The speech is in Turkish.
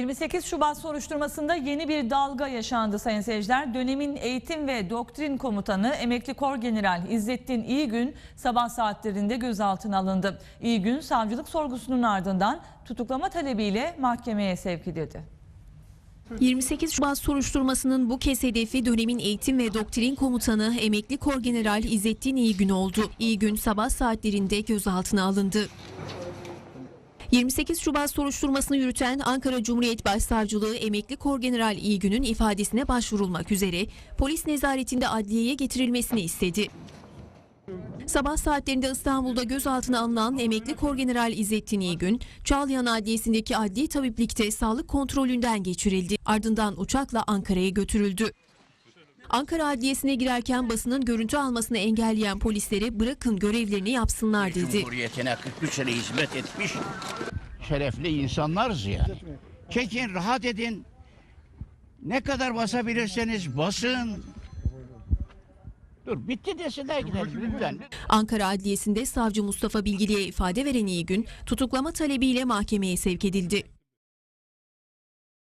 28 Şubat soruşturmasında yeni bir dalga yaşandı sayın seyirciler. Dönemin eğitim ve doktrin komutanı emekli kor general İzzettin İyigün sabah saatlerinde gözaltına alındı. İyigün savcılık sorgusunun ardından tutuklama talebiyle mahkemeye sevk edildi. 28 Şubat soruşturmasının bu kez hedefi dönemin eğitim ve doktrin komutanı emekli kor general İzzettin İyigün oldu. İyigün sabah saatlerinde gözaltına alındı. 28 Şubat soruşturmasını yürüten Ankara Cumhuriyet Başsavcılığı emekli kor general İyigün'ün ifadesine başvurulmak üzere polis nezaretinde adliyeye getirilmesini istedi. Sabah saatlerinde İstanbul'da gözaltına alınan emekli kor general İzzettin İyigün, Çağlayan Adliyesi'ndeki adli tabiplikte sağlık kontrolünden geçirildi. Ardından uçakla Ankara'ya götürüldü. Ankara Adliyesi'ne girerken basının görüntü almasını engelleyen polislere bırakın görevlerini yapsınlar dedi. Cumhuriyetine 43 sene hizmet etmiş şerefli insanlarız yani. Çekin, rahat edin. Ne kadar basabilirseniz basın. Dur bitti desinler gidelim lütfen. Ankara Adliyesi'nde savcı Mustafa Bilgili'ye ifade veren İyigün tutuklama talebiyle mahkemeye sevk edildi.